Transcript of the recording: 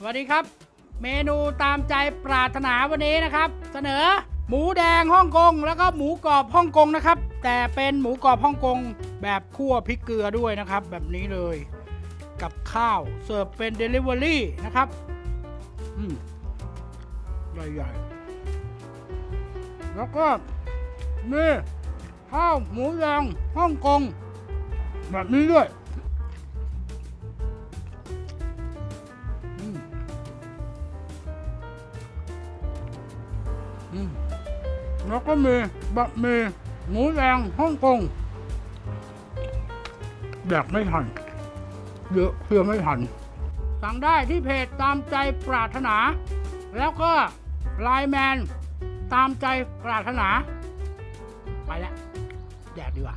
สวัสดีครับ เมนูตามใจปรารถนาวันนี้นะครับ เสนอหมูแดงฮ่องกง แล้วก็หมูกรอบฮ่องกงนะครับ แต่เป็นหมูกรอบฮ่องกง แบบคั่วพริกเกลือด้วยนะครับ แบบนี้เลย กับข้าวเสิร์ฟเป็น Delivery นะครับอืมใหญ่ๆแล้วก็นี่ข้าวหมูแดงฮ่องกง แบบนี้ด้วย แล้วก็มีบะหมี่หมูแดงฮ่องกงแดกไม่ทันเยอะเพื่อไม่ทัน สั่งได้ที่เพจตามใจปรารถนา แล้วก็ไลน์แมนตามใจปรารถนา ไปแล้ว แดกดีกว่า